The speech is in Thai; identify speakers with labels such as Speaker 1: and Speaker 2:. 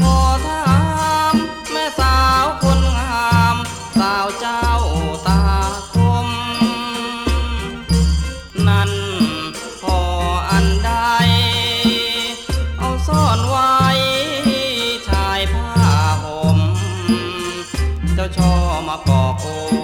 Speaker 1: ขอถา 就吵嘛搞哦。